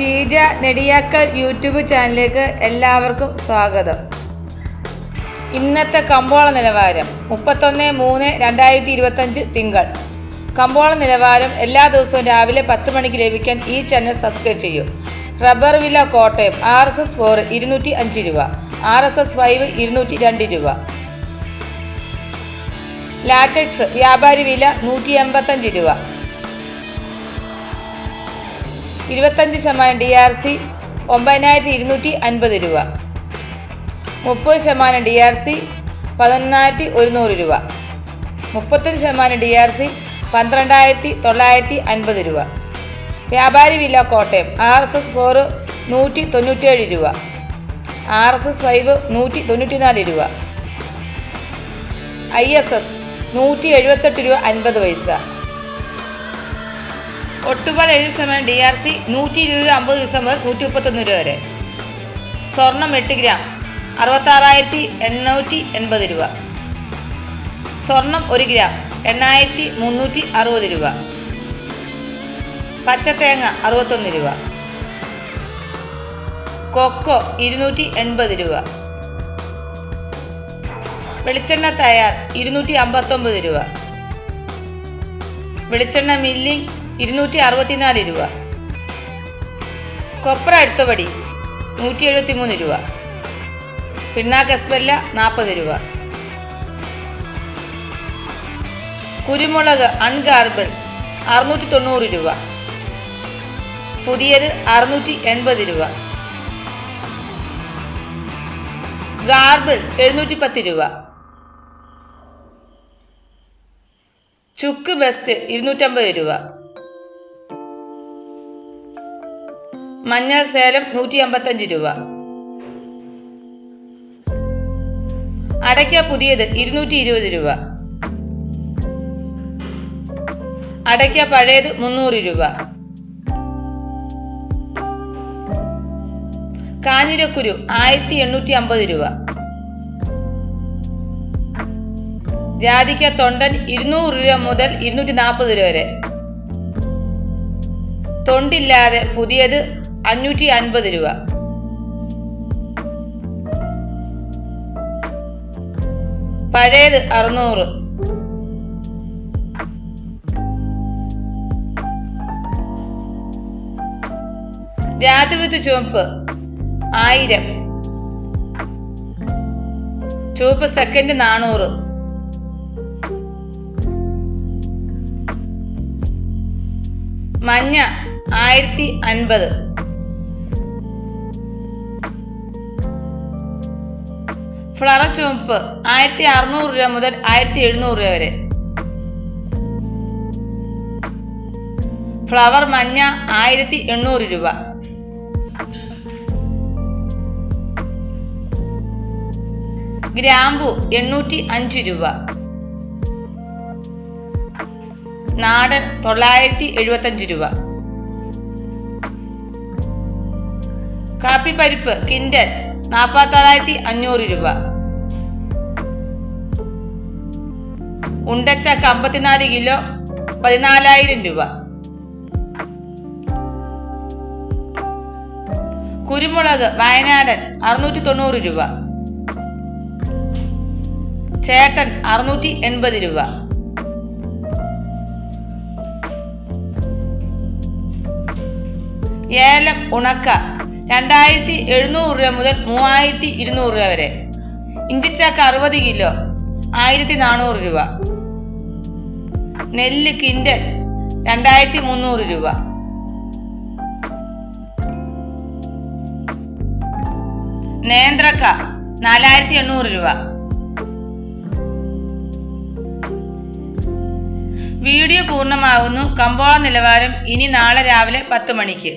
Sheeja Nediyakkal YouTube ചാനലിലേക്ക് എല്ലാവർക്കും സ്വാഗതം. ഇന്നത്തെ കമ്പോള നിലവാരം മുപ്പത്തൊന്ന് മൂന്ന് രണ്ടായിരത്തി ഇരുപത്തഞ്ച് തിങ്കൾ. കമ്പോള നിലവാരം എല്ലാ ദിവസവും രാവിലെ പത്ത് മണിക്ക് ലഭിക്കാൻ ഈ ചാനൽ സബ്സ്ക്രൈബ് ചെയ്യൂ. റബ്ബർ വില Kottayam R S S four ഇരുന്നൂറ്റി അഞ്ച് രൂപ ആർ എസ് എസ് ഫൈവ് ഇരുന്നൂറ്റി രണ്ട് രൂപ. ലാറ്റക്സ് വ്യാപാരി വില നൂറ്റി എൺപത്തഞ്ച് രൂപ ഇരുപത്തഞ്ച് ശതമാനം ഡി ആർ സി ഒമ്പതിനായിരത്തി ഇരുന്നൂറ്റി അൻപത് രൂപ. മുപ്പത് ശതമാനം ഡി ആർ സി പതിനൊന്നായിരത്തി ഒരുന്നൂറ് രൂപ. മുപ്പത്തഞ്ച് ശതമാനം ഡി ആർ സി പന്ത്രണ്ടായിരത്തി തൊള്ളായിരത്തി അൻപത് രൂപ. വ്യാപാരി വില Kottayam R S S four നൂറ്റി തൊണ്ണൂറ്റേഴ് രൂപ. ആർ എസ് എസ് ഫൈവ് നൂറ്റി തൊണ്ണൂറ്റിനാല് രൂപ. ഐ എസ് എസ് നൂറ്റി എഴുപത്തെട്ട് രൂപ അൻപത് പൈസ. ഒട്ടുപാൽ എഴുപത് ശതമാനം ഡി ആർ സി നൂറ്റി ഇരുപത് രൂപ അമ്പത് ദിവസം മുതൽ നൂറ്റി മുപ്പത്തൊന്ന് രൂപ വരെ. സ്വർണം എട്ട് ഗ്രാം അറുപത്താറായിരത്തി എണ്ണൂറ്റി എൺപത് രൂപ. സ്വർണം ഒരു ഗ്രാം എണ്ണായിരത്തി മുന്നൂറ്റി അറുപത് രൂപ. പച്ചത്തേങ്ങ അറുപത്തൊന്ന് രൂപ. കൊക്കോ ഇരുന്നൂറ്റി എൺപത് രൂപ. വെളിച്ചെണ്ണ തയ്യാർ ഇരുന്നൂറ്റി അമ്പത്തൊമ്പത് രൂപ. വെളിച്ചെണ്ണ മില്ലിംഗ് ഇരുന്നൂറ്റി അറുപത്തിനാല് രൂപ. കൊപ്ര അടുത്തപടി നൂറ്റി എഴുപത്തി മൂന്ന് രൂപ പിണ്ണാക്കസ്ബല്ല നാൽപ്പത് രൂപ. കുരുമുളക് അൺഗാർബിൾ അറുന്നൂറ്റി തൊണ്ണൂറ് രൂപ. പുതിയത് അറുന്നൂറ്റി എൺപത് രൂപ. ഗാർബിൾ എഴുന്നൂറ്റി പത്ത് രൂപ. ചുക്ക് ബെസ്റ്റ് ഇരുന്നൂറ്റമ്പത് രൂപ. മഞ്ഞൾ സേലം നൂറ്റി അമ്പത്തഞ്ച് രൂപ. അടയ്ക്ക പുതിയത് ഇരുന്നൂറ്റി ഇരുപത് രൂപ. അടയ്ക്ക പഴയത് മുന്നൂറ് രൂപ. കാഞ്ഞിരക്കുരു ആയിരത്തി എണ്ണൂറ്റി അമ്പത് രൂപ. ജാതിക്ക തൊണ്ടൻ ഇരുന്നൂറ് രൂപ മുതൽ ഇരുന്നൂറ്റി നാൽപ്പത് രൂപ വരെ. തൊണ്ടില്ലാതെ പുതിയത് അഞ്ഞൂറ്റി അൻപത് രൂപ. പഴയത് അറുന്നൂറ്. ജാതിവിത്ത് ചുവപ്പ് ആയിരം. ചുവപ്പ് സെക്കൻഡ് നാനൂറ് മഞ്ഞ ആയിരത്തി അൻപത് ഫ്ലവർ ചുവപ്പ് ആയിരത്തി അറുന്നൂറ് രൂപ മുതൽ ആയിരത്തി എഴുന്നൂറ് രൂപ വരെ. ഫ്ലവർ മഞ്ഞ ആയിരത്തി എണ്ണൂറ് രൂപ. ഗ്രാമ്പു എണ്ണൂറ്റി അഞ്ച് രൂപ. നാടൻ തൊള്ളായിരത്തി എഴുപത്തഞ്ച് രൂപ. കാപ്പിപ്പരിപ്പ് കിൻഡൽ നാൽപ്പത്താറായിരത്തി അഞ്ഞൂറ് രൂപ. ഉണ്ടച്ചക്ക അമ്പത്തിനാല് കിലോ പതിനാലായിരം രൂപ. കുരുമുളക് വയനാടൻ അറുന്നൂറ്റി തൊണ്ണൂറ് രൂപ. ചേട്ടൻ അറുന്നൂറ്റി എൺപത് രൂപ. ഏലം ഉണക്ക രണ്ടായിരത്തി എഴുന്നൂറ് രൂപ മുതൽ മൂവായിരത്തി ഇരുന്നൂറ് രൂപ വരെ. ഇഞ്ചിച്ചാക്ക് അറുപത് കിലോ ആയിരത്തി നാനൂറ് രൂപ. നെല്ല് കിൻഡൽ രണ്ടായിരത്തി മുന്നൂറ് രൂപ. നേന്ത്രക്ക നാലായിരത്തി എണ്ണൂറ് രൂപ. വീഡിയോ പൂർണമാകുന്നു. കമ്പോള നിലവാരം ഇനി നാളെ രാവിലെ പത്ത് മണിക്ക്.